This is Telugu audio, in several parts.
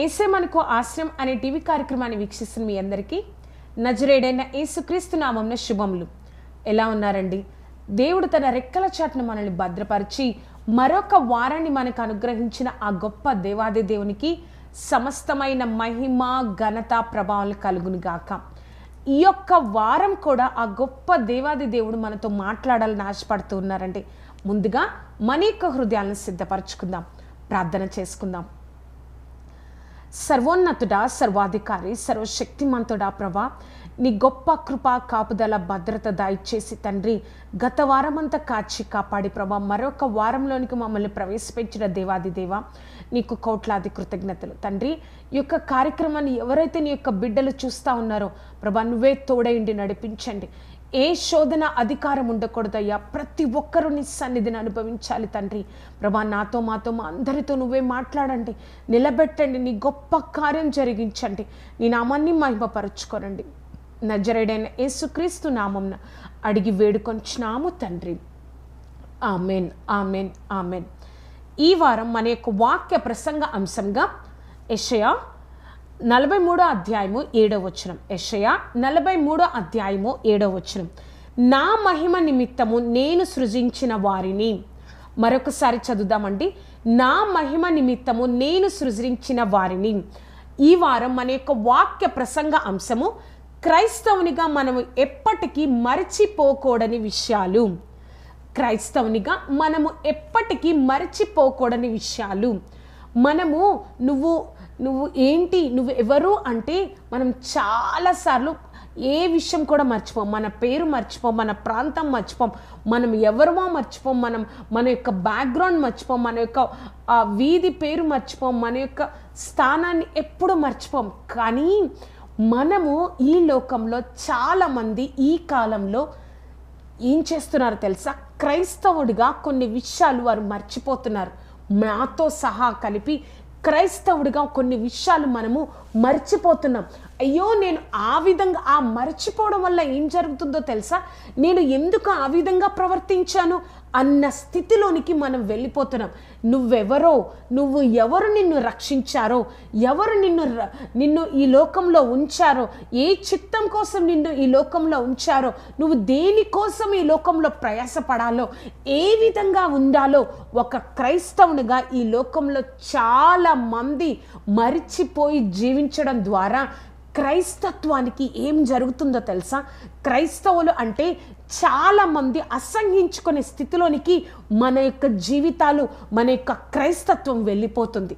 ఏసే మనకు ఆశ్రయం అనే టీవీ కార్యక్రమాన్ని వీక్షిస్తున్న మీ అందరికీ నజరేడైన ఏసుక్రీస్తు నామంన శుభములు. ఎలా ఉన్నారండి? దేవుడు తన రెక్కల చాటును మనల్ని భద్రపరిచి మరొక వారాన్ని మనకు అనుగ్రహించిన ఆ గొప్ప దేవాది దేవునికి సమస్తమైన మహిమ ఘనత ప్రభావాలు కలుగును గాక. ఈ యొక్క వారం కూడా ఆ గొప్ప దేవాది దేవుడు మనతో మాట్లాడాలని ఆశపడుతూ ఉన్నారండి ముందుగా మన యొక్క హృదయాలను సిద్ధపరచుకుందాం. ప్రార్థన చేసుకుందాం. సర్వోన్నతుడా సర్వాధికారి సర్వశక్తిమంతుడా ప్రభా. నీ గొప్ప కృప కాపుదల భద్రత దయచేసి తండ్రి గత వారమంతా కాచి కాపాడి ప్రభా. మరొక వారంలోనికి మమ్మల్ని ప్రవేశపెట్టిన దేవాది దేవ నీకు కోట్లాది కృతజ్ఞతలు. తండ్రి ఈ యొక్క కార్యక్రమాన్ని ఎవరైతే నీ యొక్క బిడ్డలు చూస్తూ ఉన్నారో ప్రభా నువ్వే తోడైండి నడిపించండి. ఏ శోధన అధికారం ఉండకూడదయ్యా? ప్రతి ఒక్కరూ నీ సన్నిధిని అనుభవించాలి తండ్రి. ప్రభా నాతో మాతో మా అందరితో నువ్వే మాట్లాడండి. నిలబెట్టండి. నీ గొప్ప కార్యం జరిగించండి. నీ నామాన్ని మహిమపరచుకోనండి. నజరేడైన యేసుక్రీస్తు నామంన అడిగి వేడుకొంచినాము తండ్రి. Amen amen amen. ఈ వారం మన యొక్క వాక్య ప్రసంగ అంశంగా యషయా నలభై మూడో అధ్యాయము ఏడవ వచనం. యెషయా నలభై మూడో అధ్యాయము ఏడవ వచనం. నా మహిమ నిమిత్తము నేను సృజించిన వారిని. మరొకసారి చదువుదామండి. నా మహిమ నిమిత్తము నేను సృజించిన వారిని. ఈ వారం మన యొక్క వాక్య ప్రసంగ అంశము క్రైస్తవునిగా మనము ఎప్పటికీ మరచిపోకూడని విషయాలు. క్రైస్తవునిగా మనము ఎప్పటికీ మరచిపోకూడని విషయాలు. మనము నువ్వు నువ్వు ఏంటి నువ్వు ఎవరు అంటే మనం చాలాసార్లు ఏ విషయం కూడా మర్చిపోం. మన పేరు మర్చిపోం మన ప్రాంతం మర్చిపోం మనం ఎవరమో మర్చిపోం మనం మన యొక్క బ్యాక్గ్రౌండ్ మర్చిపోం మన యొక్క ఆ వీధి పేరు మర్చిపోం మన యొక్క స్థానాన్ని ఎప్పుడు మర్చిపోం. కానీ మనము ఈ లోకంలో చాలామంది ఈ కాలంలో ఏం చేస్తున్నారు తెలుసా? క్రైస్తవుడిగా కొన్ని విషయాలు వారు మర్చిపోతున్నారు. నాతో సహా కలిపి క్రైస్తవుడిగా కొన్ని విషయాలు మనము మర్చిపోతున్నాం. అయ్యో నేను ఆ విధంగా ఆ మర్చిపోవడం వల్ల ఏం జరుగుతుందో తెలుసా? నేను ఎందుకు ఆ విధంగా ప్రవర్తించాను? అన్న స్థితిలోనికి మనం వెళ్ళిపోతున్నాం. నువ్వెవరో నువ్వు ఎవరు నిన్ను రక్షించారో ఎవరు నిన్ను ర- నిన్ను ఈ లోకంలో ఉంచారో ఏ చిత్తం కోసం నిన్ను ఈ లోకంలో ఉంచారో నువ్వు దేనికోసం ఈ లోకంలో ప్రయాసపడాలో ఏ విధంగా ఉండాలో ఒక క్రైస్తవునిగా ఈ లోకంలో చాలా మంది మరిచిపోయి జీవించడం ద్వారా క్రైస్తత్వానికి ఏం జరుగుతుందో తెలుసా? క్రైస్తవులు అంటే చాలా మంది స్థితిలోనికి మన యొక్క జీవితాలు మన యొక్క క్రైస్తత్వం వెళ్ళిపోతుంది.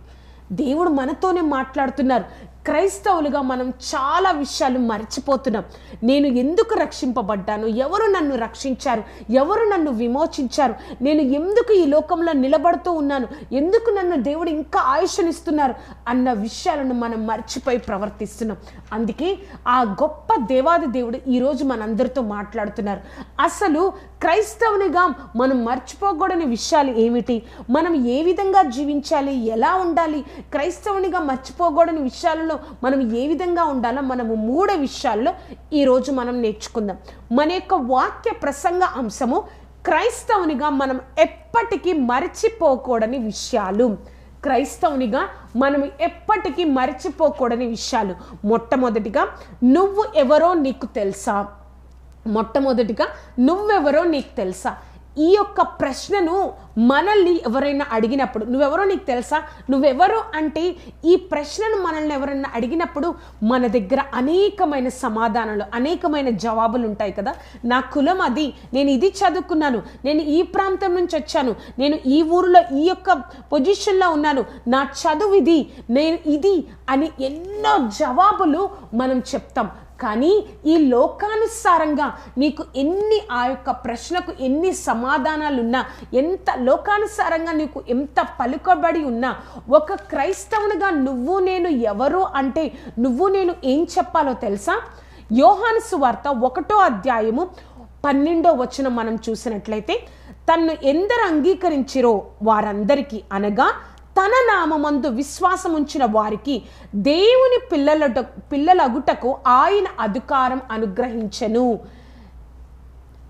దేవుడు మనతోనే మాట్లాడుతున్నారు. క్రైస్తవులుగా మనం చాలా విషయాలు మర్చిపోతున్నాం. నేను ఎందుకు రక్షింపబడ్డాను? ఎవరు నన్ను రక్షించారు? ఎవరు నన్ను విమోచించారు? నేను ఎందుకు ఈ లోకంలో నిలబడుతూ ఉన్నాను? ఎందుకు నన్ను దేవుడు ఇంకా ఆయుషనిస్తున్నారు? అన్న విషయాలను మనం మర్చిపోయి ప్రవర్తిస్తున్నాం. అందుకే ఆ గొప్ప దేవాది దేవుడు ఈరోజు మనందరితో మాట్లాడుతున్నారు. అసలు క్రైస్తవునిగా మనం మర్చిపోకూడని విషయాలు ఏమిటి? మనం ఏ విధంగా జీవించాలి? ఎలా ఉండాలి? క్రైస్తవునిగా మర్చిపోకూడని విషయాలలో మనం ఏ విధంగా ఉండాలో? మనము మూడు విషయాల్లో ఈరోజు మనం నేర్చుకుందాం. మన యొక్క వాక్య ప్రసంగ అంశము క్రైస్తవునిగా మనం ఎప్పటికీ మరచిపోకూడని విషయాలు. క్రైస్తవునిగా మనం ఎప్పటికీ మర్చిపోకూడని విషయాలు. మొట్టమొదటిగా నువ్వు ఎవరో నీకు తెలుసా? మొట్టమొదటిగా నువ్వెవరో నీకు తెలుసా? ఈ యొక్క ప్రశ్నను మనల్ని ఎవరైనా అడిగినప్పుడు నువ్వెవరో నీకు తెలుసా? నువ్వెవరు అంటే ఈ ప్రశ్నను మనల్ని ఎవరైనా అడిగినప్పుడు మన దగ్గర అనేకమైన సమాధానాలు అనేకమైన జవాబులు ఉంటాయి కదా? నా కులం అది నేను ఇది చదువుకున్నాను నేను ఈ ప్రాంతం నుంచి వచ్చాను నేను ఈ ఊరిలో ఈ యొక్క పొజిషన్లో ఉన్నాను నా చదువు ఇది నేను ఇది అని ఎన్నో జవాబులు మనం చెప్తాం. కానీ ఈ లోకానుసారంగా నీకు ఎన్ని ఆ యొక్క ప్రశ్నకు ఎన్ని సమాధానాలు ఉన్నా ఎంత లోకానుసారంగా నీకు ఎంత పలుకబడి ఉన్నా ఒక క్రైస్తవునిగా నువ్వు నేను ఎవరు అంటే నువ్వు నేను ఏం చెప్పాలో తెలుసా? యోహాను సువార్త ఒకటో అధ్యాయము పన్నెండో వచనం మనం చూసినట్లయితే తన్ను ఎందరు అంగీకరించిరో వారందరికీ అనగా తన నామందు విశ్వాసం ఉంచిన వారికి దేవుని పిల్లలట పిల్లలగుటకు ఆయన అధికారం అనుగ్రహించెను.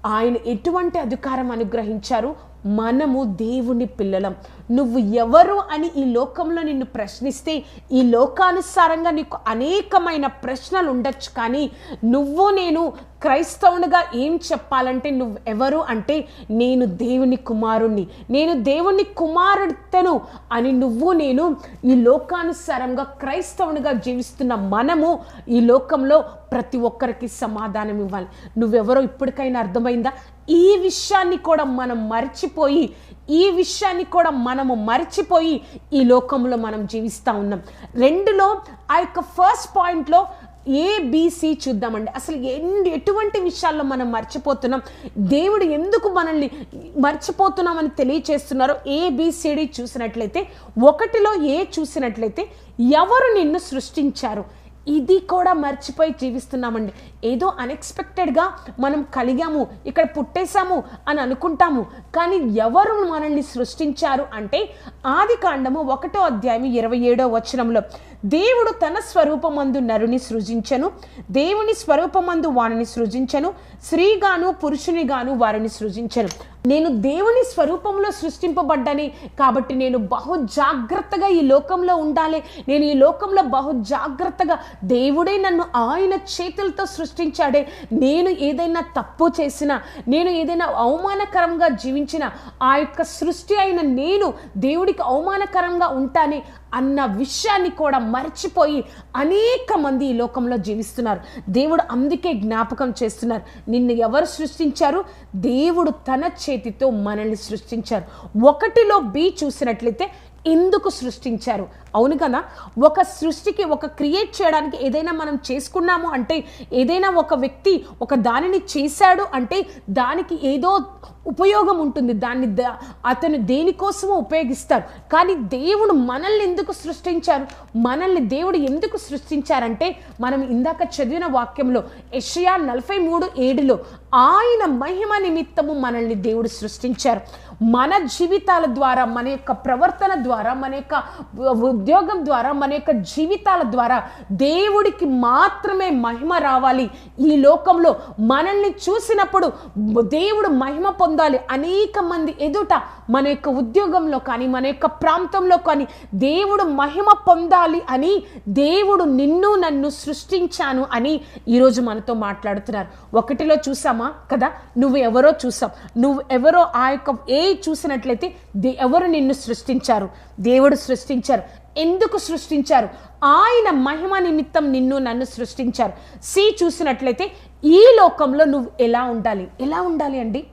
ఆయన ఎటువంటి అధికారం అనుగ్రహించారు? మనము దేవుని పిల్లలం. నువ్వు ఎవరు అని ఈ లోకంలో నిన్ను ప్రశ్నిస్తే ఈ లోకానుసారంగా నీకు అనేకమైన ప్రశ్నలు ఉండొచ్చు. కానీ నువ్వు నేను క్రైస్తవునిగా ఏం చెప్పాలంటే నువ్వు ఎవరు అంటే నేను దేవుని కుమారుణ్ణి. నేను దేవుని కుమారుడితను అని నువ్వు నేను ఈ లోకానుసారంగా క్రైస్తవునిగా జీవిస్తున్న మనము ఈ లోకంలో ప్రతి ఒక్కరికి సమాధానం ఇవ్వాలి. నువ్వెవరో ఇప్పటికైనా అర్థమైందా? ఈ విషయాన్ని కూడా మనం మర్చిపోయి ఈ విషయాన్ని కూడా మనము మర్చిపోయి ఈ లోకంలో మనం జీవిస్తూ ఉన్నాం. రెండులో ఆ యొక్క ఫస్ట్ పాయింట్లో ఏబిసి చూద్దామండి. అసలు ఎన్ని ఎటువంటి విషయాల్లో మనం మర్చిపోతున్నాం? దేవుడు ఎందుకు మనల్ని మర్చిపోతున్నామని తెలియచేస్తున్నారో ఏబిసిడి చూసినట్లయితే ఒకటిలో ఏ చూసినట్లయితే ఎవరు నిన్ను సృష్టించారు? ఇది కూడా మర్చిపోయి జీవిస్తున్నామండి. ఏదో అన్ఎక్స్పెక్టెడ్గా మనం కలిగాము ఇక్కడ పుట్టేశాము అని అనుకుంటాము. కానీ ఎవరు మనల్ని సృష్టించారు అంటే ఆది కాండము ఒకటో అధ్యాయం ఇరవై ఏడో వచనంలో దేవుడు తన స్వరూపమందు నరుని సృజించను దేవుని స్వరూపమందు వారిని సృజించను స్త్రీగాను పురుషునిగాను వారిని సృజించను. నేను దేవుని స్వరూపంలో సృష్టింపబడ్డని కాబట్టి నేను బహు జాగ్రత్తగా ఈ లోకంలో ఉండాలి. నేను ఈ లోకంలో బహు జాగ్రత్తగా దేవుడే నన్ను ఆయన చేతులతో సృష్టించాడే. నేను ఏదైనా తప్పు చేసినా నేను ఏదైనా అవమానకరంగా జీవించిన ఆ యొక్క సృష్టి అయిన నేను దేవుడికి అవమానకరంగా ఉంటానే. అన్న విషయాన్ని కూడా మర్చిపోయి అనేక మంది ఈ లోకంలో జీవిస్తున్నారు. దేవుడు అందుకే జ్ఞాపకం చేస్తున్నారు. నిన్ను ఎవరు సృష్టించారు? దేవుడు తన చేతితో మనల్ని సృష్టించారు. ఒకటిలో బి చూసినట్లయితే ఎందుకు సృష్టించారు? అవును కదా? ఒక సృష్టికి ఒక క్రియేట్ చేయడానికి ఏదైనా మనం చేసుకున్నాము అంటే ఏదైనా ఒక వ్యక్తి ఒక దానిని చేశాడు అంటే దానికి ఏదో ఉపయోగం ఉంటుంది. దాన్ని ద- అతను దేనికోసమో ఉపయోగిస్తారు. కానీ దేవుడు మనల్ని ఎందుకు సృష్టించారు? మనల్ని దేవుడు ఎందుకు సృష్టించారంటే మనం ఇందాక చదివిన వాక్యంలో యెషయా నలభై మూడు ఏడులో ఆయన మహిమ నిమిత్తము మనల్ని దేవుడు సృష్టించారు. మన జీవితాల ద్వారా మన యొక్క ప్రవర్తన ద్వారా మన యొక్క ఉద్యోగం ద్వారా మన యొక్క జీవితాల ద్వారా దేవుడికి మాత్రమే మహిమ రావాలి. ఈ లోకంలో మనల్ని చూసినప్పుడు దేవుడు మహిమ పొందాలి. అనేక మంది ఎదుట మన యొక్క ఉద్యోగంలో కానీ మన యొక్క ప్రాంతంలో కానీ దేవుడు మహిమ పొందాలి అని దేవుడు నిన్ను నన్ను సృష్టించాను అని ఈరోజు మనతో మాట్లాడుతున్నారు. ఒకటిలో చూసామా కదా? నువ్వు ఎవరో చూసాం. నువ్వు ఎవరో ఆ యొక్క ఏ చూసినట్లయితే దే- ఎవరు నిన్ను సృష్టించారు? దేవుడు సృష్టించారు. ఎందుకు సృష్టించారు? ఆయన మహిమ నిమిత్తం నిన్ను నన్ను సృష్టించారు. సి చూసినట్లయితే ఈ లోకంలో నువ్వు ఎలా ఉండాలి? ఎలా ఉండాలి అండి?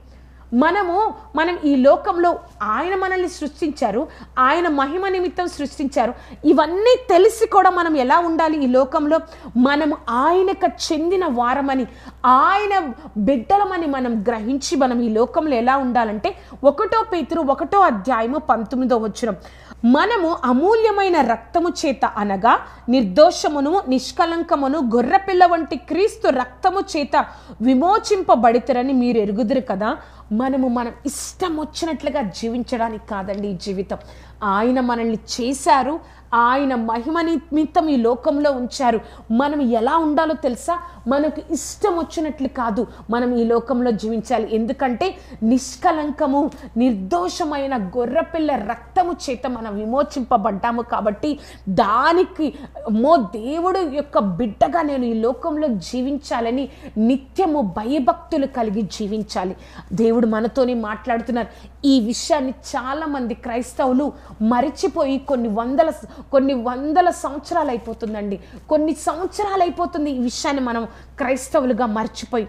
మనము మనం ఈ లోకంలో ఆయన మనల్ని సృష్టించారు ఆయన మహిమ నిమిత్తం సృష్టించారు. ఇవన్నీ తెలిసి కూడా మనం ఎలా ఉండాలి ఈ లోకంలో? మనం ఆయనకు చెందిన వారమని ఆయన బిడ్డలమని మనం గ్రహించి మనం ఈ లోకంలో ఎలా ఉండాలంటే ఒకటో పేతురు ఒకటో అధ్యాయము పంతొమ్మిదో వచ్చిన మనము అమూల్యమైన రక్తము చేత అనగా నిర్దోషమును నిష్కలంకమును గొర్రెపిల్ల వంటి క్రీస్తు రక్తము చేత విమోచింపబడితరని మీరు ఎరుగుదురు కదా. మనము మనం ఇష్టం వచ్చినట్లుగా జీవించడానికి కాదండి ఈ జీవితం. ఆయన మనల్ని చేశారు ఆయన మహిమ నిమిత్తం ఈ లోకంలో ఉంచారు. మనం ఎలా ఉండాలో తెలుసా? మనకు ఇష్టం వచ్చినట్లు కాదు మనం ఈ లోకంలో జీవించాలి. ఎందుకంటే నిష్కలంకము నిర్దోషమైన గొర్రెపిల్ల రక్తము చేత మనం విమోచింపబడ్డాము కాబట్టి దానికి మో దేవుడు యొక్క బిడ్డగా నేను ఈ లోకంలో జీవించాలని నిత్యము భయభక్తులు కలిగి జీవించాలి. దేవుడు మనతోనే మాట్లాడుతున్నారు. ఈ విషయాన్ని చాలామంది క్రైస్తవులు మరిచిపోయి కొన్ని వందల కొన్ని వందల సంవత్సరాలు అయిపోతుందండి కొన్ని సంవత్సరాలు అయిపోతుంది ఈ విషయాన్ని మనం క్రైస్తవులుగా మర్చిపోయి.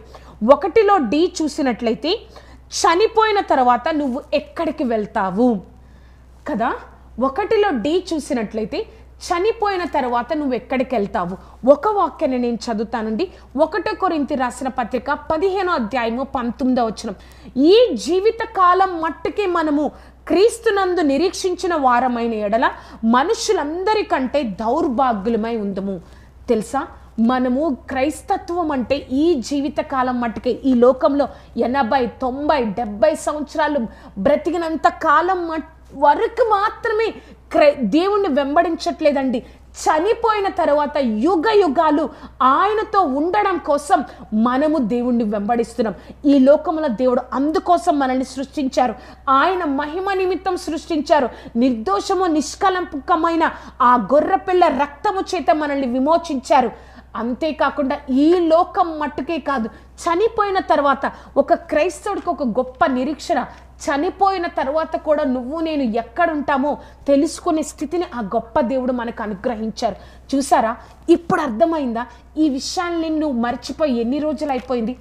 ఒకటిలో డి చూసినట్లయితే చనిపోయిన తర్వాత నువ్వు ఎక్కడికి వెళ్తావు? కదా? ఒకటిలో డి చూసినట్లయితే చనిపోయిన తర్వాత నువ్వు ఎక్కడికి వెళ్తావు? ఒక వాక్యాన్ని నేను చదువుతానండి. ఒకటో కొరింతి రాసిన పత్రిక పదిహేనో అధ్యాయము పంతొమ్మిదో వచ్చిన ఈ జీవిత కాలం మట్టుకే మనము క్రీస్తునందు నిరీక్షించిన వారమైన ఎడల మనుషులందరికంటే దౌర్భాగ్యులమై ఉందము. తెలుసా? మనము క్రైస్తత్వం అంటే ఈ జీవితకాలం మట్టుకే ఈ లోకంలో ఎనభై తొంభై డెబ్బై సంవత్సరాలు బ్రతికినంత కాలం మట్ వరకు మాత్రమే క్రై దేవుణ్ణి వెంబడించట్లేదండి. చనిపోయిన తర్వాత యుగ యుగాలు ఆయనతో ఉండడం కోసం మనము దేవుణ్ణి వెంబడిస్తున్నాం. ఈ లోకంలో దేవుడు అందుకోసం మనల్ని సృష్టించారు. ఆయన మహిమ నిమిత్తం సృష్టించారు. నిర్దోషము నిష్కలంకమైన ఆ గొర్రెపిల్ల రక్తము చేత మనల్ని విమోచించారు. అంతేకాకుండా ఈ లోకం మట్టుకే కాదు చనిపోయిన తర్వాత ఒక క్రైస్తవుడికి ఒక గొప్ప నిరీక్షణ. చనిపోయిన తర్వాత కూడా నువ్వు నేను ఎక్కడుంటామో తెలుసుకునే స్థితిని ఆ గొప్ప దేవుడు మనకు అనుగ్రహించారు. చూసారా? ఇప్పుడు అర్థమైందా? ఈ విషయాన్ని నువ్వు మర్చిపోయి ఎన్ని రోజులు అయిపోయింది?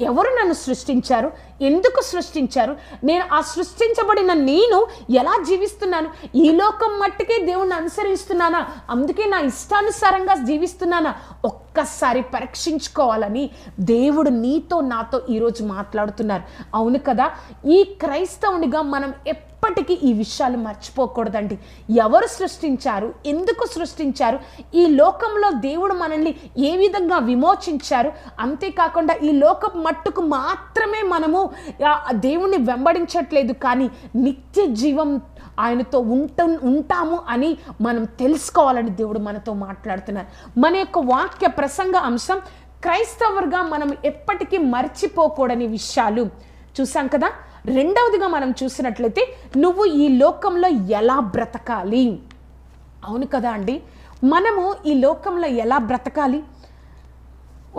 ఎవరు నన్ను సృష్టించారు? ఎందుకు సృష్టించారు? నేను ఆ సృష్టించబడిన నేను ఎలా జీవిస్తున్నాను? ఈ లోకం మట్టుకే దేవుణ్ణి అనుసరిస్తున్నానా? అందుకే నా ఇష్టానుసారంగా జీవిస్తున్నానా? ఒక్కసారి పరీక్షించుకోవాలని దేవుడు నీతో నాతో ఈరోజు మాట్లాడుతున్నారు. అవును కదా? ఈ క్రైస్తవునిగా మనం ఎప్పటికీ ఈ విషయాలు మర్చిపోకూడదండి. ఎవరు సృష్టించారు? ఎందుకు సృష్టించారు? ఈ లోకంలో దేవుడు మనల్ని ఏ విధంగా విమోచించారు? అంతేకాకుండా ఈ లోకం మట్టుకు మాత్రమే మనము దేవుణ్ణి వెంబడించట్లేదు కానీ నిత్య జీవం ఆయనతో ఉంట ఉంటాము అని మనం తెలుసుకోవాలని దేవుడు మనతో మాట్లాడుతున్నారు. మన యొక్క వాక్య ప్రసంగ అంశం క్రైస్తవర్గా మనం ఎప్పటికీ మర్చిపోకూడని విషయాలు. చూసాం కదా? రెండవదిగా మనం చూసినట్లయితే నువ్వు ఈ లోకంలో ఎలా బ్రతకాలి? అవును కదా అండి? మనము ఈ లోకంలో ఎలా బ్రతకాలి?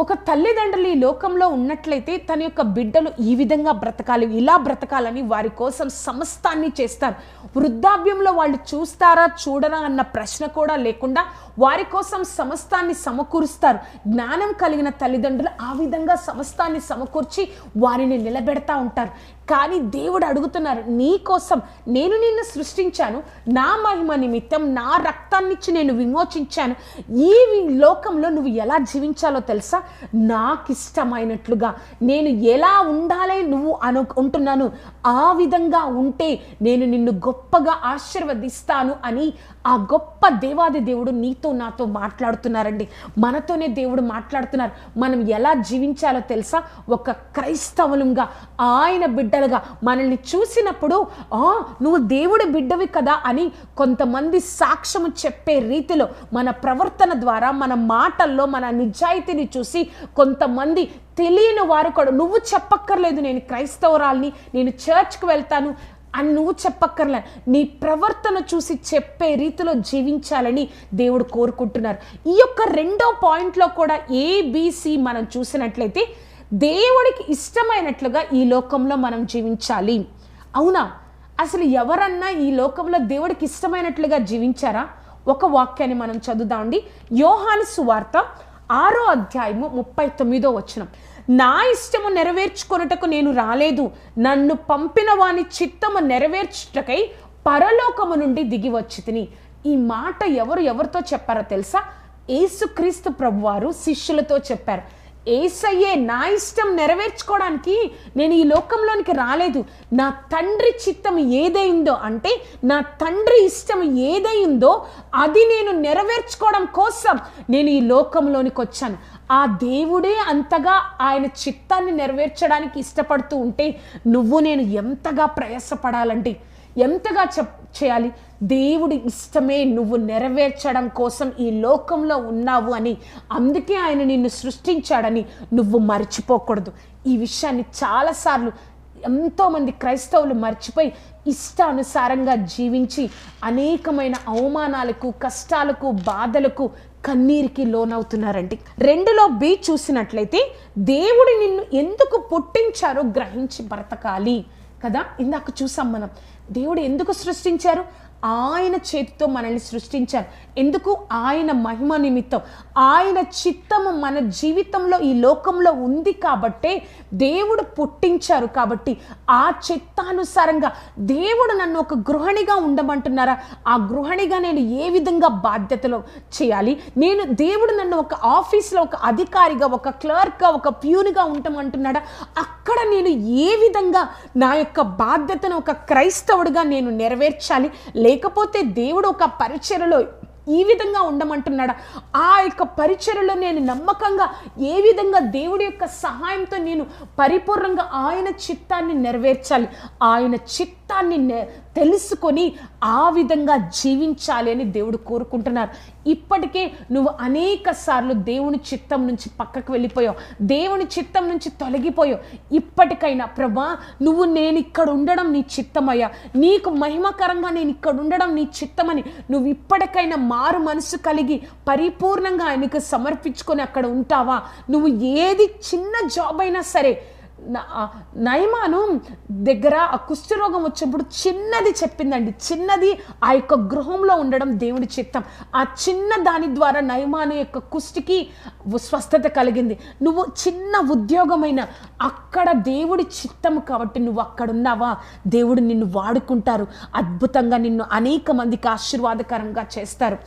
ఒక తల్లిదండ్రులు ఈ లోకంలో ఉన్నట్లయితే తన యొక్క బిడ్డలు ఈ విధంగా బ్రతకాలి ఇలా బ్రతకాలని వారి కోసం సమస్తాన్ని చేస్తారు. వృద్ధాప్యంలో వాళ్ళు చూస్తారా చూడరా అన్న ప్రశ్న కూడా లేకుండా వారి కోసం సమస్తాన్ని సమకూరుస్తారు. జ్ఞానం కలిగిన తల్లిదండ్రులు ఆ విధంగా సమస్తాన్ని సమకూర్చి వారిని నిలబెడతా ఉంటారు. కానీ దేవుడు అడుగుతున్నారు నీ కోసం నేను నిన్ను సృష్టించాను. నా మహిమ నిమిత్తం నా రక్తాన్నిచ్చి నేను విమోచించాను. ఈ లోకంలో నువ్వు ఎలా జీవించాలో తెలుసా? నాకు ఇష్టమైనట్లుగా నేను ఎలా ఉండాలి నువ్వు అను ఉంటున్నాను. ఆ విధంగా ఉంటే నేను నిన్ను గొప్పగా ఆశీర్వదిస్తాను అని ఆ గొప్ప దేవాది దేవుడు నీతో నాతో మాట్లాడుతున్నారండి. మనతోనే దేవుడు మాట్లాడుతున్నారు. మనం ఎలా జీవించాలో తెలుసా? ఒక క్రైస్తవులంగా ఆయన బిడ్డలుగా మనల్ని చూసినప్పుడు ఆ నువ్వు దేవుడి బిడ్డవి కదా అని కొంతమంది సాక్ష్యము చెప్పే రీతిలో మన ప్రవర్తన ద్వారా మన మాటల్లో మన నిజాయితీని చూసి కొంతమంది తెలియని వారు కూడా నువ్వు చెప్పక్కర్లేదు నేను క్రైస్తవురాల్ని నేను చర్చ్కి వెళ్తాను అని నువ్వు చెప్పక్కర్లే. నీ ప్రవర్తన చూసి చెప్పే రీతిలో జీవించాలని దేవుడు కోరుకుంటున్నారు. ఈ యొక్క రెండో పాయింట్లో కూడా ఏబిసి మనం చూసినట్లయితే దేవుడికి ఇష్టమైనట్లుగా ఈ లోకంలో మనం జీవించాలి. అవునా? అసలు ఎవరన్నా ఈ లోకంలో దేవుడికి ఇష్టమైనట్లుగా జీవించారా? ఒక వాక్యాన్ని మనం చదువుదామండి. యోహాను సువార్త ఆరో అధ్యాయము ముప్పై తొమ్మిదో వచనం. నా ఇష్టము నెరవేర్చుకొనుటకు నేను రాలేదు. నన్ను పంపిన వాని చిత్తము నెరవేర్చుటకై పరలోకము నుండి దిగి వచ్చి తిని. ఈ మాట ఎవరు ఎవరితో చెప్పారో తెలుసా? ఏసుక్రీస్తు ప్రభువారు శిష్యులతో చెప్పారు. ఏసయ్యే నా ఇష్టం నెరవేర్చుకోవడానికి నేను ఈ లోకంలోనికి రాలేదు. నా తండ్రి చిత్తం ఏదైందో అంటే నా తండ్రి ఇష్టం ఏదైందో అది నేను నెరవేర్చుకోవడం కోసం నేను ఈ లోకంలోనికి వచ్చాను. ఆ దేవుడే అంతగా ఆయన చిత్తాన్ని నెరవేర్చడానికి ఇష్టపడుతూ ఉంటే నువ్వు నేను ఎంతగా ప్రయాసపడాలంటే ఎంతగా చెప్ చేయాలి? దేవుడి ఇష్టమే నువ్వు నెరవేర్చడం కోసం ఈ లోకంలో ఉన్నావు అని అందుకే ఆయన నిన్ను సృష్టించాడని నువ్వు మర్చిపోకూడదు. ఈ విషయాన్ని చాలాసార్లు ఎంతోమంది క్రైస్తవులు మర్చిపోయి ఇష్టానుసారంగా జీవించి అనేకమైన అవమానాలకు కష్టాలకు బాధలకు కన్నీరికి లోనవుతున్నారండి. రెండులో బి చూసినట్లయితే దేవుడు నిన్ను ఎందుకు పుట్టించారో గ్రహించి బ్రతకాలి. కదా? ఇందాక చూసాం మనం. దేవుడు ఎందుకు సృష్టించారు? ఆయన చేతితో మనల్ని సృష్టించారు. ఎందుకు? ఆయన మహిమ నిమిత్తం. ఆయన చిత్తము మన జీవితంలో ఈ లోకంలో ఉంది కాబట్టే దేవుడు పుట్టించారు కాబట్టి ఆ చిత్తానుసారంగా దేవుడు నన్ను ఒక గృహిణిగా ఉండమంటున్నారా? ఆ గృహిణిగా నేను ఏ విధంగా బాధ్యతలు చేయాలి? నేను దేవుడు నన్ను ఒక ఆఫీస్లో ఒక అధికారిగా ఒక క్లర్క్గా ఒక ప్యూన్గా ఉండమంటున్నాడా? అక్కడ నేను ఏ విధంగా నా యొక్క బాధ్యతను ఒక క్రైస్తవుడిగా నేను నెరవేర్చాలి? లేకపోతే దేవుడు ఒక పరిచయలో ఈ విధంగా ఉండమంటున్నాడా? ఆ యొక్క పరిచయలో నేను నమ్మకంగా ఏ విధంగా దేవుడి యొక్క సహాయంతో నేను పరిపూర్ణంగా ఆయన చిత్తాన్ని నెరవేర్చాలి? ఆయన చిత్త చిత్తాన్ని తెలుసుకొని ఆ విధంగా జీవించాలి అని దేవుడు కోరుకుంటున్నారు. ఇప్పటికే నువ్వు అనేక సార్లు దేవుని చిత్తం నుంచి పక్కకు వెళ్ళిపోయావు. దేవుని చిత్తం నుంచి తొలగిపోయావు. ఇప్పటికైనా ప్రభా నువ్వు నేను ఇక్కడ ఉండడం నీ చిత్తమయ్యా. నీకు మహిమకరంగా నేను ఇక్కడ ఉండడం నీ చిత్తమని నువ్వు ఇప్పటికైనా మారు మనసు కలిగి పరిపూర్ణంగా ఆయనకు సమర్పించుకొని అక్కడ ఉంటావా? నువ్వు ఏది చిన్న జాబ్ అయినా సరే నయమాను దగ్గర ఆ కుష్ఠరోగం వచ్చినప్పుడు చిన్నది చెప్పిందండి. చిన్నది ఆ యొక్క గృహంలో ఉండడం దేవుడి చిత్తం. ఆ చిన్న దాని ద్వారా నయమాను యొక్క కుష్టికి స్వస్థత కలిగింది. నువ్వు చిన్న ఉద్యోగమైన అక్కడ దేవుడి చిత్తం కాబట్టి నువ్వు అక్కడ ఉన్నావా దేవుడు నిన్ను వాడుకుంటారు. అద్భుతంగా నిన్ను అనేక మందికి ఆశీర్వాదకరంగా చేస్తారు.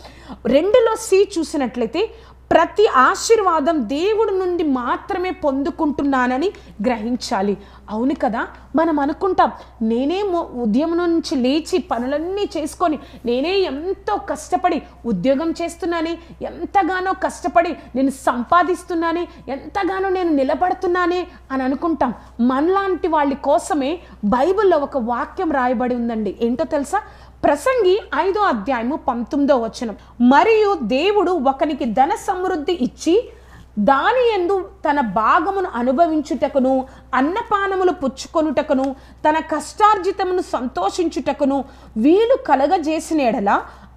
రెండులో సి చూసినట్లయితే ప్రతి ఆశీర్వాదం దేవుడి నుండి మాత్రమే పొందుకుంటున్నానని గ్రహించాలి. అవును కదా? మనం అనుకుంటాం నేనే మొ- ఉదయం నుంచి లేచి పనులన్నీ చేసుకొని నేనే ఎంతో కష్టపడి ఉద్యోగం చేస్తున్నానే ఎంతగానో కష్టపడి నేను సంపాదిస్తున్నానే ఎంతగానో నేను నిలబడుతున్నానే అని అనుకుంటాం. మనలాంటి వాళ్ళ కోసమే బైబిల్లో ఒక వాక్యం రాయబడి ఉందండి. ఏంటో తెలుసా? ప్రసంగి ఐదో అధ్యాయము పంతొమ్మిదో వచనం. మరియు దేవుడు ఒకనికి ధన సమృద్ధి ఇచ్చి దాని ఎందు తన భాగమును అనుభవించుటకును అన్నపానములు పుచ్చుకొనుటకును తన కష్టార్జితమును సంతోషించుటకును వీలు కలగజేసిన ఎడల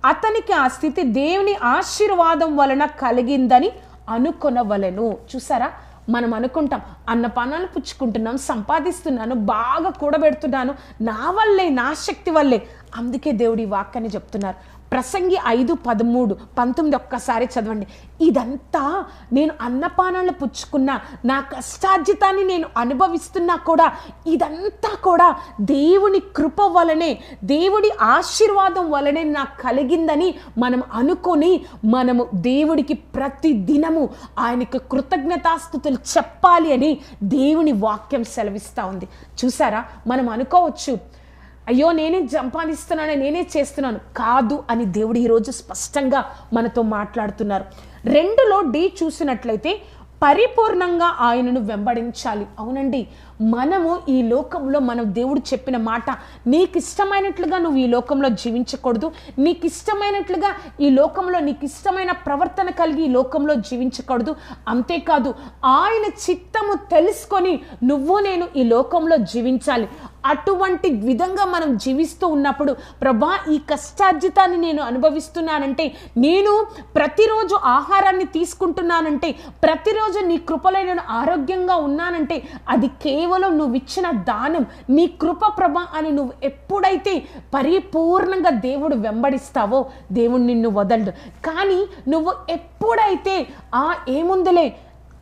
అతనికి ఆ స్థితి దేవుని ఆశీర్వాదం వలన కలిగిందని అనుకొనవలెను. చూసారా? మనం అనుకుంటాం అన్నపానాలు పుచ్చుకుంటున్నాం సంపాదిస్తున్నాను బాగా కూడబెడుతున్నాను నా వల్లే నా శక్తి వల్లే అందుకే దేవుడి వాక్యాన్ని చెప్తున్నారు. ప్రసంగి ఐదు పదమూడు పంతొమ్మిది ఒక్కసారి చదవండి. ఇదంతా నేను అన్నపానాలు పుచ్చుకున్న నా కష్టార్జితాన్ని నేను అనుభవిస్తున్నా కూడా ఇదంతా కూడా దేవుని కృప వలనే దేవుడి ఆశీర్వాదం వలనే నాకు కలిగిందని మనం అనుకొని మనము దేవుడికి ప్రతి దినము ఆయనకు కృతజ్ఞతాస్థుతులు చెప్పాలి అని దేవుని వాక్యం సెలవిస్తూ ఉంది. చూసారా? మనం అనుకోవచ్చు అయ్యో నేనే సంపాదిస్తున్నాను నేనే చేస్తున్నాను. కాదు అని దేవుడు ఈరోజు స్పష్టంగా మనతో మాట్లాడుతున్నారు. రెండులో డి చూసినట్లయితే పరిపూర్ణంగా ఆయనను వెంబడించాలి. అవునండి మనము ఈ లోకంలో మనం దేవుడు చెప్పిన మాట నీకు ఇష్టమైనట్లుగా నువ్వు ఈ లోకంలో జీవించకూడదు నీకు ఇష్టమైనట్లుగా ఈ లోకంలో నీకు ఇష్టమైన ప్రవర్తన కలిగి ఈ లోకంలో జీవించకూడదు. అంతేకాదు ఆయన చిత్తము తెలుసుకొని నువ్వు నేను ఈ లోకంలో జీవించాలి. అటువంటి విధంగా మనం జీవిస్తూ ఉన్నప్పుడు ప్రభా ఈ కష్టార్జితాన్ని నేను అనుభవిస్తున్నానంటే నేను ప్రతిరోజు ఆహారాన్ని తీసుకుంటున్నానంటే ప్రతిరోజు నీ కృపలో నేను ఆరోగ్యంగా ఉన్నానంటే అది కేవలం నువ్వు ఇచ్చిన దానం నీ కృప ప్రభ అని నువ్వు ఎప్పుడైతే పరిపూర్ణంగా దేవుడు వెంబడిస్తావో దేవుడు నిన్ను వదలడు. కానీ నువ్వు ఎప్పుడైతే ఆ ఏముందిలే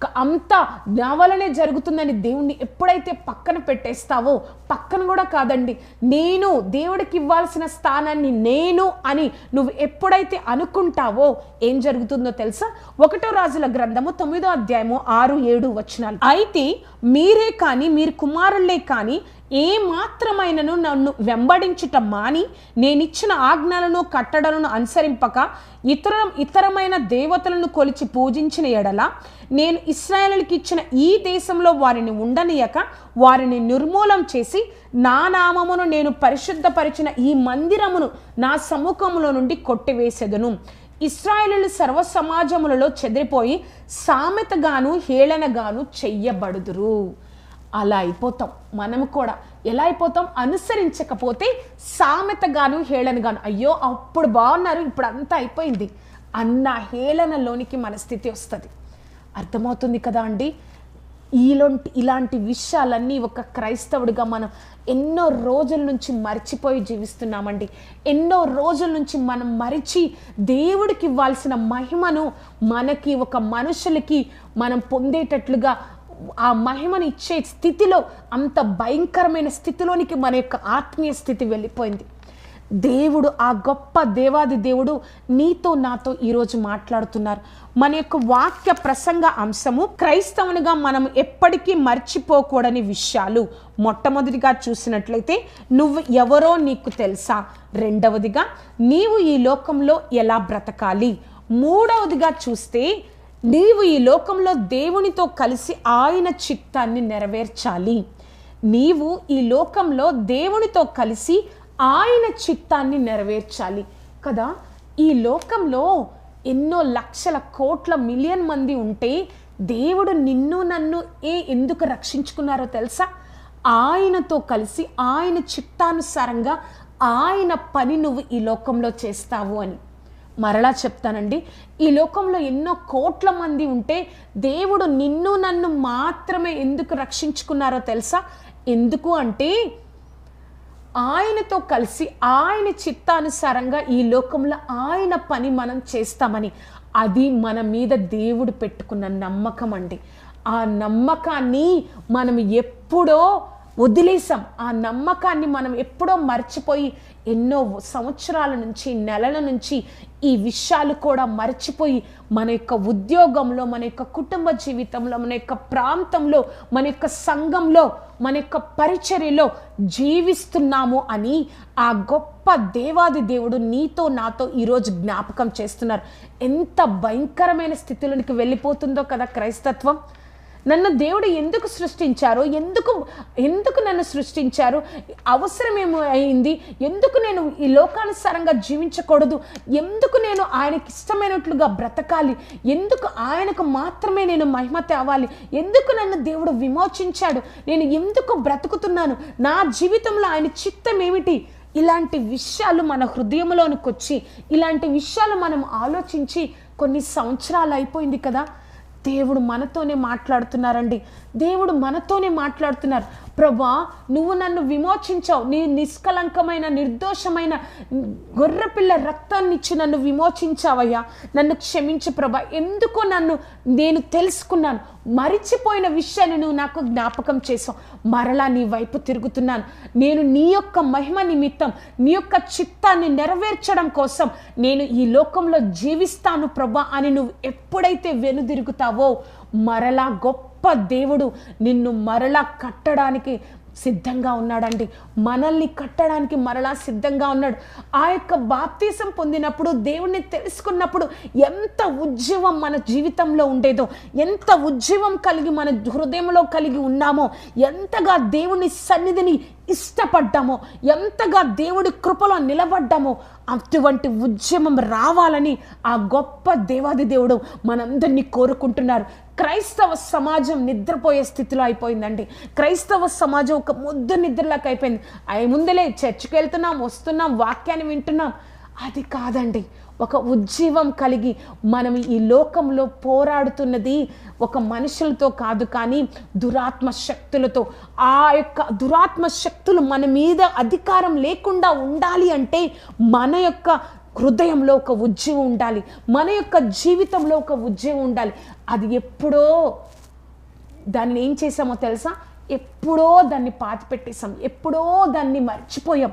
అంతా నా వలనే జరుగుతుందని దేవుణ్ణి ఎప్పుడైతే పక్కన పెట్టేస్తావో పక్కన కూడా కాదండి. నేను దేవుడికి ఇవ్వాల్సిన స్థానాన్ని నేను అని నువ్వు ఎప్పుడైతే అనుకుంటావో ఏం జరుగుతుందో తెలుసా? ఒకటో రాజుల గ్రంథము తొమ్మిదో అధ్యాయము ఆరు ఏడు వచనాలు. అయితే మీరే కానీ మీరు కుమారులే కానీ ఏ మాత్రమైనను నన్ను వెంబడించుట మాని నేనిచ్చిన ఆజ్ఞలను కట్టడలను అనుసరింపక ఇతర ఇతరమైన దేవతలను కొలిచి పూజించిన ఎడల నేను ఇస్రాయేలుకి ఇచ్చిన ఈ దేశంలో వారిని ఉండనీయక వారిని నిర్మూలం చేసి నా నామమును నేను పరిశుద్ధపరిచిన ఈ మందిరమును నా సముఖములో నుండి కొట్టివేసెదను. ఇస్రాయేలు సర్వ సమాజములలో చెదిరిపోయి సామెతగాను హేళనగాను చెయ్యబడుదురు. అలా అయిపోతాం. మనము కూడా ఎలా అయిపోతాం? అనుసరించకపోతే సామెతగాను హేళనగాను అయ్యో అప్పుడు బాగున్నారు ఇప్పుడు అంతా అయిపోయింది అన్న హేళనలోనికి మన స్థితి వస్తుంది. అర్థమవుతుంది కదా అండి? ఈలోంటి ఇలాంటి విషయాలన్నీ ఒక క్రైస్తవుడిగా మనం ఎన్నో రోజుల నుంచి మర్చిపోయి జీవిస్తున్నామండి. ఎన్నో రోజుల నుంచి మనం మరిచి దేవుడికి ఇవ్వాల్సిన మహిమను మనకి ఒక మనుషులకి మనం పొందేటట్లుగా ఆ మహిమను ఇచ్చే స్థితిలో అంత భయంకరమైన స్థితిలోనికి మన యొక్క ఆత్మీయ స్థితి వెళ్ళిపోయింది. దేవుడు ఆ గొప్ప దేవాది దేవుడు నీతో నాతో ఈరోజు మాట్లాడుతున్నారు. మన యొక్క వాక్య ప్రసంగ అంశము క్రైస్తవునిగా మనం ఎప్పటికీ మర్చిపోకూడని విషయాలు. మొట్టమొదటిగా చూసినట్లయితే నువ్వు ఎవరో నీకు తెలుసా? రెండవదిగా నీవు ఈ లోకంలో ఎలా బ్రతకాలి? మూడవదిగా చూస్తే నీవు ఈ లోకంలో దేవునితో కలిసి ఆయన చిత్తాన్ని నెరవేర్చాలి. నీవు ఈ లోకంలో దేవునితో కలిసి ఆయన చిత్తాన్ని నెరవేర్చాలి. కదా? ఈ లోకంలో ఎన్నో లక్షల కోట్ల మిలియన్ మంది ఉంటే దేవుడు నిన్ను నన్ను ఏ ఎందుకు రక్షించుకున్నారో తెలుసా? ఆయనతో కలిసి ఆయన చిత్తానుసారంగా ఆయన పని నువ్వు ఈ లోకంలో చేస్తావు అని. మరలా చెప్తానండి. ఈ లోకంలో ఎన్నో కోట్ల మంది ఉంటే దేవుడు నిన్ను నన్ను మాత్రమే ఎందుకు రక్షించుకున్నారో తెలుసా? ఎందుకు అంటే ఆయనతో కలిసి ఆయన చిత్తానుసారంగా ఈ లోకంలో ఆయన పని మనం చేస్తామని. అది మన మీద దేవుడు పెట్టుకున్న నమ్మకం అండి. ఆ నమ్మకాన్ని మనం ఎప్పుడో వదిలేసాం ఆ నమ్మకాన్ని మనం ఎప్పుడో మర్చిపోయి ఎన్నో సంవత్సరాల నుంచి నెలల నుంచి ఈ విషయాలు కూడా మర్చిపోయి మన యొక్క ఉద్యోగంలో మన యొక్క కుటుంబ జీవితంలో మన యొక్క ప్రాంతంలో మన యొక్క సంఘంలో మన యొక్క పరిచర్యలో జీవిస్తున్నాము అని ఆ గొప్ప దేవాది దేవుడు నీతో నాతో ఈరోజు జ్ఞాపకం చేస్తున్నారు. ఎంత భయంకరమైన స్థితిలోనికి వెళ్ళిపోతుందో కదా క్రైస్తత్వం. నన్ను దేవుడు ఎందుకు సృష్టించారు? ఎందుకు ఎందుకు నన్ను సృష్టించారు? అవసరమేమో అయింది? ఎందుకు నేను ఈ లోకానుసారంగా జీవించకూడదు? ఎందుకు నేను ఆయనకి ఇష్టమైనట్లుగా బ్రతకాలి? ఎందుకు ఆయనకు మాత్రమే నేను మహిమ తేవాలి? ఎందుకు నన్ను దేవుడు విమోచించాడు? నేను ఎందుకు బ్రతుకుతున్నాను? నా జీవితంలో ఆయన చిత్తం ఏమిటి? ఇలాంటి విషయాలు మన హృదయంలోనికి వచ్చి ఇలాంటి విషయాలు మనం ఆలోచించి కొన్ని సంవత్సరాలు అయిపోయింది కదా? దేవుడు మనతోనే మాట్లాడుతున్నారండి. దేవుడు మనతోనే మాట్లాడుతున్నారు. ప్రభా నువ్వు నన్ను విమోచించావు. నీ నిష్కలంకమైన నిర్దోషమైన గొర్రెపిల్ల రక్తాన్ని ఇచ్చి నన్ను విమోచించావయ్యా. నన్ను క్షమించు ప్రభా. ఎందుకో నన్ను నేను తెలుసుకున్నాను. మరిచిపోయిన విషయాన్ని నువ్వు నాకు జ్ఞాపకం చేసావు మరలా నీ వైపు తిరుగుతున్నాను. నేను నీ యొక్క మహిమ నిమిత్తం నీ యొక్క చిత్తాన్ని నెరవేర్చడం కోసం నేను ఈ లోకంలో జీవిస్తాను ప్రభా అని నువ్వు ఎప్పుడైతే వెనుదిరుగుతావో మరలా గొప్ప గొప్ప దేవుడు నిన్ను మరలా కట్టడానికి సిద్ధంగా ఉన్నాడండి. మనల్ని కట్టడానికి మరలా సిద్ధంగా ఉన్నాడు. ఆ యొక్క బాప్తీసం పొందినప్పుడు దేవుణ్ణి తెలుసుకున్నప్పుడు ఎంత ఉద్యమం మన జీవితంలో ఉండేదో ఎంత ఉద్యమం కలిగి మన హృదయంలో కలిగి ఉన్నామో ఎంతగా దేవుని సన్నిధిని ఇష్టపడ్డామో ఎంతగా దేవుడి కృపలో నిలబడ్డామో అటువంటి ఉద్యమం రావాలని ఆ గొప్ప దేవాది దేవుడు మనందరినీ కోరుకుంటున్నారు. క్రైస్తవ సమాజం నిద్రపోయే స్థితిలో అయిపోయిందండి. క్రైస్తవ సమాజం ఒక ముద్ద నిద్రలాగా అయిపోయింది. అవి ముందలే చర్చికి వెళ్తున్నాం వస్తున్నాం వాక్యాన్ని వింటున్నాం. అది కాదండి. ఒక ఉజ్జీవం కలిగి మనం ఈ లోకంలో పోరాడుతున్నది ఒక మనుషులతో కాదు కానీ దురాత్మ శక్తులతో. ఆ యొక్క దురాత్మ శక్తులు మన మీద అధికారం లేకుండా ఉండాలి అంటే మన యొక్క హృదయంలో ఒక ఉద్యమం ఉండాలి. మన యొక్క జీవితంలో ఒక ఉద్యమం ఉండాలి. అది ఎప్పుడో దాన్ని ఏం చేసామో తెలుసా? ఎప్పుడో దాన్ని పాతిపెట్టేసాం ఎప్పుడో దాన్ని మర్చిపోయాం.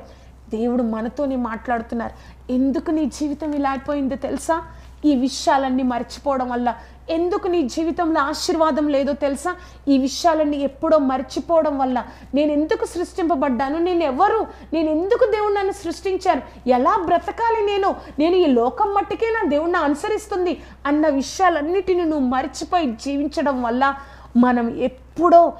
దేవుడు మనతోనే మాట్లాడుతున్నారు. ఎందుకు నీ జీవితం ఇలా అయిపోయిందో తెలుసా? ఈ విషయాలన్నీ మర్చిపోవడం వల్ల ఎందుకు నీ జీవితంలో ఆశీర్వాదం లేదో తెలుసా? ఈ విషయాలన్నీ ఎప్పుడో మర్చిపోవడం వల్ల నేను ఎందుకు సృష్టింపబడ్డాను? నేను ఎవరు? నేను ఎందుకు దేవుడు నన్ను సృష్టించారు? ఎలా బ్రతకాలి నేను? నేను ఈ లోకం మట్టుకే నా దేవుణ్ణి అనుసరిస్తుంది అన్న విషయాలన్నిటిని నువ్వు మర్చిపోయి జీవించడం వల్ల మనం ఎప్పుడో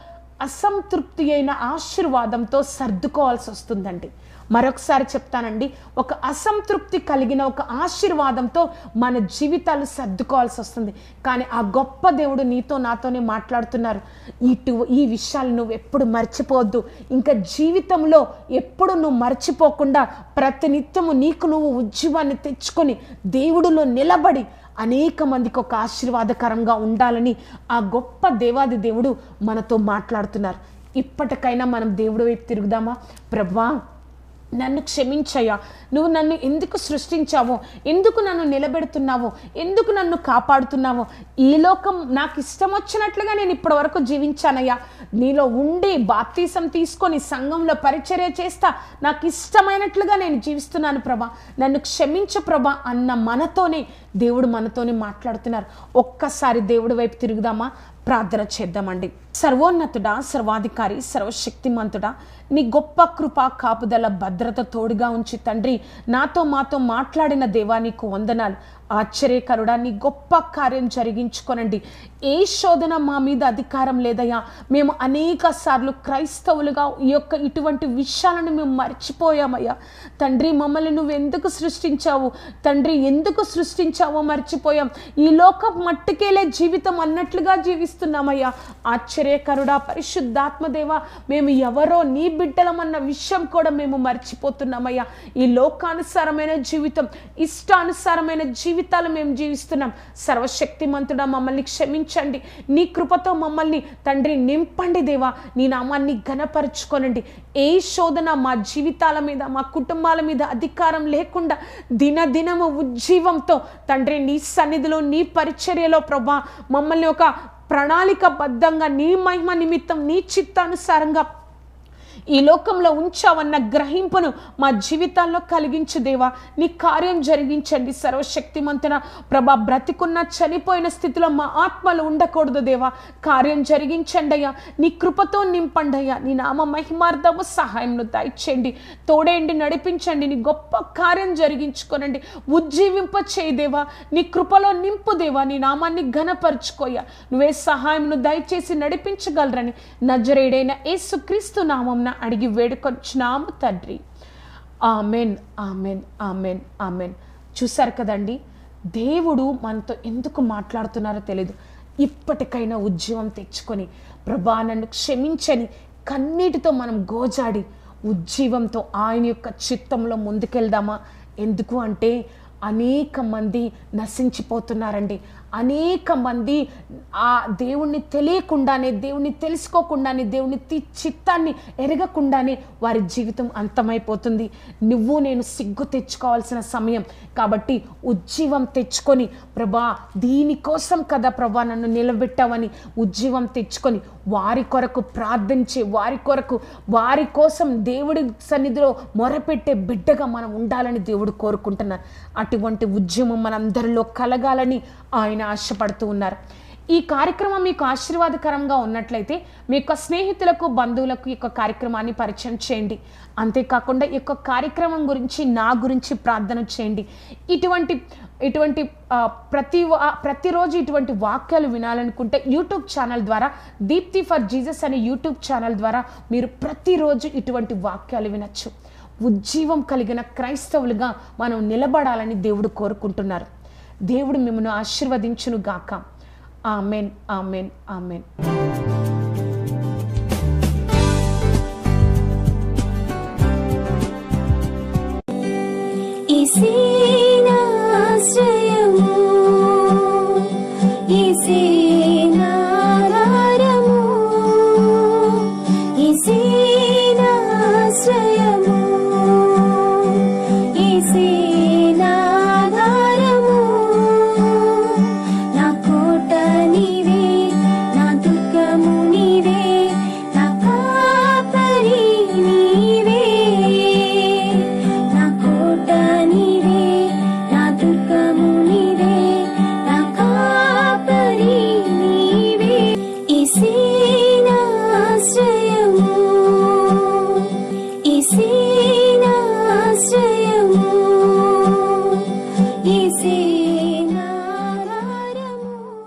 అసంతృప్తి అయిన ఆశీర్వాదంతో సర్దుకోవాల్సి వస్తుందండి. మరొకసారి చెప్తానండి. ఒక అసంతృప్తి కలిగిన ఒక ఆశీర్వాదంతో మన జీవితాలు సర్దుకోవాల్సి వస్తుంది. కానీ ఆ గొప్ప దేవుడు నీతో నాతోనే మాట్లాడుతున్నారు. ఇటు ఈ విషయాలు నువ్వు ఎప్పుడు మర్చిపోవద్దు. ఇంకా జీవితంలో ఎప్పుడు నువ్వు మర్చిపోకుండా ప్రతినిత్యము నీకు నువ్వు ఉద్యమాన్ని తెచ్చుకొని దేవుడిలో నిలబడి అనేక మందికి ఒక ఆశీర్వాదకరంగా ఉండాలని ఆ గొప్ప దేవాది దేవుడు మనతో మాట్లాడుతున్నారు. ఇప్పటికైనా మనం దేవుడి వైపు తిరుగుదామా? ప్రభా నన్ను క్షమించయ్యా. నువ్వు నన్ను ఎందుకు సృష్టించావో ఎందుకు నన్ను నిలబెడుతున్నావో ఎందుకు నన్ను కాపాడుతున్నావో ఈ లోకం నాకు ఇష్టం వచ్చినట్లుగా నేను ఇప్పటివరకు జీవించానయ్యా. నీలో ఉండి బాప్తీసం తీసుకొని సంఘంలో పరిచర్య చేస్తా నాకు ఇష్టమైనట్లుగా నేను జీవిస్తున్నాను ప్రభా. నన్ను క్షమించు ప్రభా అన్న మనతోనే దేవుడు మనతోనే మాట్లాడుతున్నారు. ఒక్కసారి దేవుడి వైపు తిరుగుదామా? ప్రార్థన చేద్దామండి. సర్వోన్నతుడా సర్వాధికారి సర్వశక్తిమంతుడా నీ గొప్ప కృప కాపుదల భద్రత తోడుగా ఉంచి తండ్రి నాతో మాతో మాట్లాడిన దేవా నీకు వందనాలు. ఆశ్చర్యకరుడా నీ గొప్ప కార్యం జరిగించుకొనండి. ఏ శోధన మా మీద అధికారం లేదయ్యా? మేము అనేక సార్లు క్రైస్తవులుగా ఈ యొక్క ఇటువంటి విషయాలను మేము మర్చిపోయామయ్యా. తండ్రి మమ్మల్ని నువ్వు ఎందుకు సృష్టించావు? తండ్రి ఎందుకు సృష్టించావో మర్చిపోయాం. ఈ లోక మట్టుకేలే జీవితం అన్నట్లుగా జీవిస్తున్నామయ్యా. ఆశ్చర్యకరుడా పరిశుద్ధాత్మదేవ మేము ఎవరో నీ బిడ్డలమన్న విషయం కూడా మేము మర్చిపోతున్నామయ్యా. ఈ లోకానుసారమైన జీవితం ఇష్టానుసారమైన జీవితాలు మేము జీవిస్తున్నాం. సర్వశక్తిమంతుడా మమ్మల్ని క్షమించండి. నీ కృపతో మమ్మల్ని తండ్రి నింపండి దేవా. నీ నామాన్ని ఘనపరచుకోనండి. ఏ శోధన మా జీవితాల మీద మా కుటుంబాల మీద అధికారం లేకుండా దినదినము ఉజ్జీవంతో తండ్రి నీ సన్నిధిలో నీ పరిచర్యలో ప్రభా మమ్మల్ని ఒక ప్రణాళికబద్ధంగా నీ మహిమ నిమిత్తం నీ చిత్తానుసారంగా ఈ లోకంలో ఉంచావన్న గ్రహింపును మా జీవితాల్లో కలిగించు దేవా. నీ కార్యం జరిగించండి సర్వశక్తిమంతున ప్రభా బ్రతికున్న చనిపోయిన స్థితిలో మా ఆత్మలు ఉండకూడదు దేవా. కార్యం జరిగించండి అయ్యా. నీ కృపతో నింపండి అయ్యా. నీ నామ మహిమార్థము సహాయంను దయచేయండి. తోడేండి నడిపించండి. నీ గొప్ప కార్యం జరిగించుకోనండి. ఉజ్జీవింప చేయదేవా నీ కృపలో నింపు దేవా. నీ నామాన్ని ఘనపరుచుకోయా నువ్వే సహాయంను దయచేసి నడిపించగలరని నజరేడైన యేసుక్రీస్తు నామంన అడిగి వేడుకొచ్చినాము తండ్రి. Amen amen amen amen. చూశారు కదండి దేవుడు మనతో ఎందుకు మాట్లాడుతున్నారో తెలియదు ఇప్పటికైనా ఉద్యమం తెచ్చుకొని ప్రభా నన్ను క్షమించని కన్నీటితో మనం గోజాడి ఉజ్జీవంతో ఆయన యొక్క చిత్తంలో ముందుకెళ్దామా? ఎందుకు అంటే అనేక మంది నశించిపోతున్నారండి. అనేక మంది ఆ దేవుణ్ణి తెలియకుండానే దేవుణ్ణి తెలుసుకోకుండానే దేవుని తి- చిత్తాన్ని ఎరగకుండానే వారి జీవితం అంతమైపోతుంది. నువ్వు నేను సిగ్గు తెచ్చుకోవాల్సిన సమయం. కాబట్టి ఉజ్జీవం తెచ్చుకొని ప్రభా దీనికోసం కదా ప్రభా నన్ను నిలబెట్టావని ఉజ్జీవం తెచ్చుకొని వారి కొరకు ప్రార్థించే వారి కొరకు వారి కోసం దేవుడి సన్నిధిలో మొరపెట్టే బిడ్డగా మనం ఉండాలని దేవుడు కోరుకుంటున్నారు. అటువంటి ఉద్యమం మనందరిలో కలగాలని ఆయన ఆశపడుతూ ఉన్నారు. ఈ కార్యక్రమం మీకు ఆశీర్వాదకరంగా ఉన్నట్లయితే మీ యొక్క స్నేహితులకు బంధువులకు ఈ యొక్క కార్యక్రమాన్ని పరిచయం చేయండి. అంతేకాకుండా ఈ యొక్క కార్యక్రమం గురించి నా గురించి ప్రార్థన చేయండి. ఇటువంటి ఇటువంటి ప్రతి ప్రతిరోజు ఇటువంటి వాక్యాలు వినాలనుకుంటే యూట్యూబ్ ఛానల్ ద్వారా దీప్తి ఫర్ జీసస్ అనే యూట్యూబ్ ఛానల్ ద్వారా మీరు ప్రతిరోజు ఇటువంటి వాక్యాలు వినొచ్చు. ఉజ్జీవం కలిగిన క్రైస్తవులుగా మనం నిలబడాలని దేవుడు కోరుకుంటున్నారు. దేవుడు మిమ్మల్ని ఆశీర్వదించును గాక ఆమెన్ ఆమెన్ ఆమెన్.